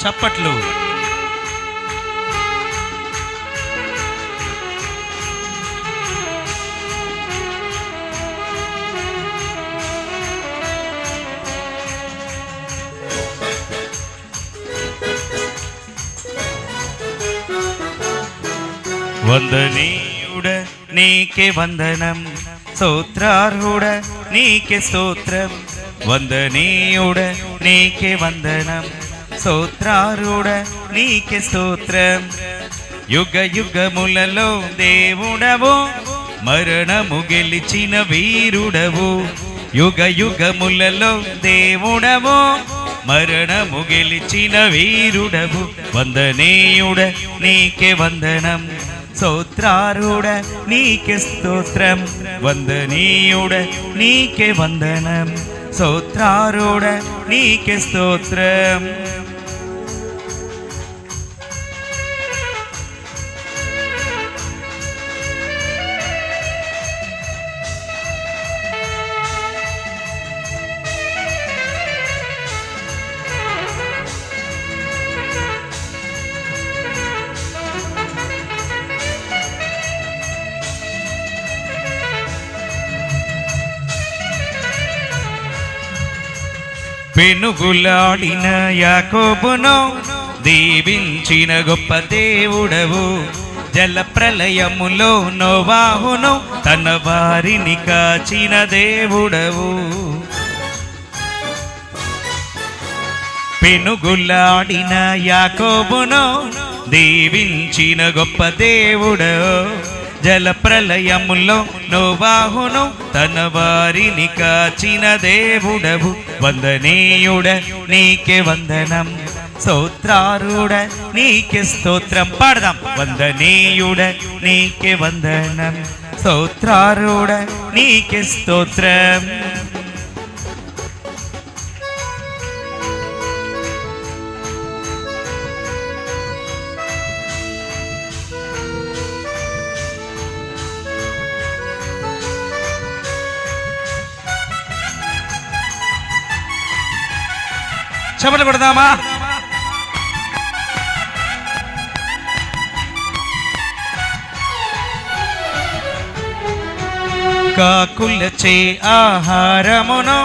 చప్పట్లు. వందనీయుడ నీకే వందనం స్తోత్రార్హుడ నీకే స్తోత్రం వందనీయుడ నీకే వందనం స్తోత్రారుడ నీకే స్తోత్రం యుగ యుగములలో దేవుడవు మరణము గెలిచిన వీరుడవు యుగ యుగములలో దేవుడవు మరణము గెలిచిన వీరుడవు వందనీయుడ నీకే వందనం స్తోత్రారుడ నీకే స్తోత్రం వందనీయుడ నీకే వందనం స్తోత్రారుడ నీకే స్తోత్రం పెనుగులాడిన యాకోబును దీవించిన గొప్ప దేవుడవు. జల ప్రళయములో నోవాహును తన వారిని కాచిన దేవుడవు. పెనుగులాడిన యాకోబును దీవించిన గొప్ప దేవుడవు. జల ప్రళయములో నోవాహును తన వారిని కాచిన దేవుడవు వందనీయుడ నీకే వందనం. స్తోత్రారుడ నీకే స్తోత్రం. పాడదాం. వందనీయుడ నీకే వందనం. స్తోత్రారుడ నీకే స్తోత్రం. చెమట కొడదామా? కాకులచే ఆహారమును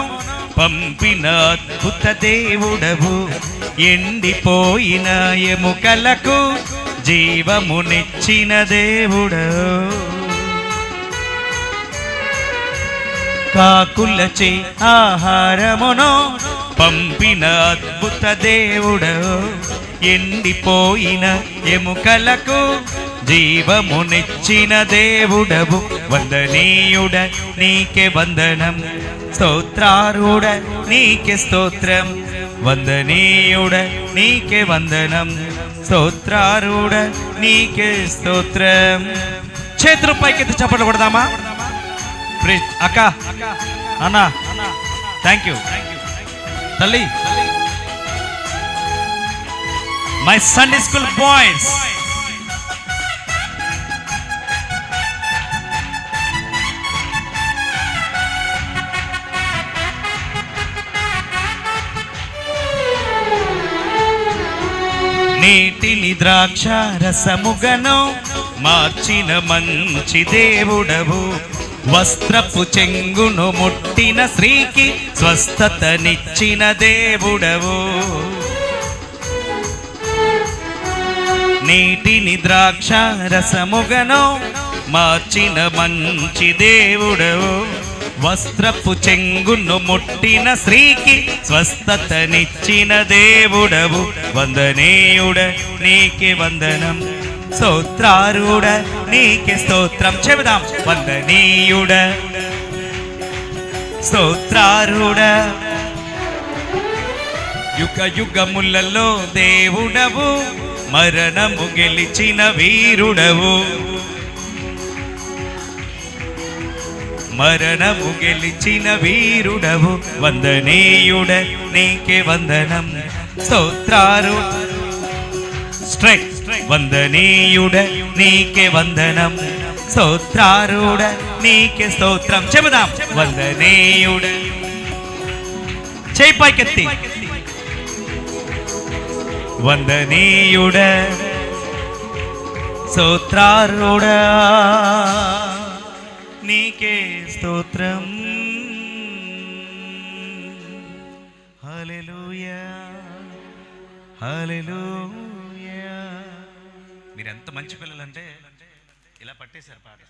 పంపిన అద్భుత దేవుడవు. ఎండిపోయిన ఎముకలకు జీవమునిచ్చిన దేవుడవు కాకులచే ఆహారమును పంపిన అద్భుత దేవుడు ఎండిపోయిన ఎముకలకు జీవమునిచ్చిన దేవుడవు. వందనీయుడ నీకే వందనం. స్తోత్రారుడ నీకే స్తోత్రం. వందనీయుడ నీకే వందనం. స్తోత్రారుడ నీకే స్తోత్రం. చేతులు పైకెత్తి చప్పట్లు కొడదామా? అక్క అన్న థ్యాంక్ యూ తల్లి. మై సండే స్కూల్ బాయ్స్ నీటిని ద్రాక్ష రసముగను మార్చిన మంచి దేవుడవు. వస్త్రపు చెంగును ముట్టిన స్త్రీకి స్వస్థతనిచ్చిన దేవుడవు. నీటిని ద్రాక్ష రసముగను మార్చిన మంచి దేవుడవు. వస్త్రపు చెంగును ముట్టిన స్త్రీకి స్వస్థతనిచ్చిన దేవుడవు. వందనీయుడ నీకే వందనం. స్తోత్రారుడ నీకే స్తోత్రం. చెబుదాం వందనీయుడ. స్తోత్రారుడ యుగ యుగములలో దేవుడవు మరణము గెలిచిన వీరుడవు. మరణము గెలిచిన వీరుడవు వందనీయుడ నీకే వందనం. స్తోత్రారు స్ట్రైక్ వందనీయుడ నీకే వందనం. స్తోత్రారుడ నీకే స్తోత్రం. చెబుదాం. వందనీయుడ. చేయి పైకెత్తి. వందనీయుడ స్తోత్రారుడ నీకే స్తోత్రం. హల్లెలూయా. హల్లెలూయా. మీరు ఎంత మంచి పిల్లలంటే ఇలా పట్టేశారు పాట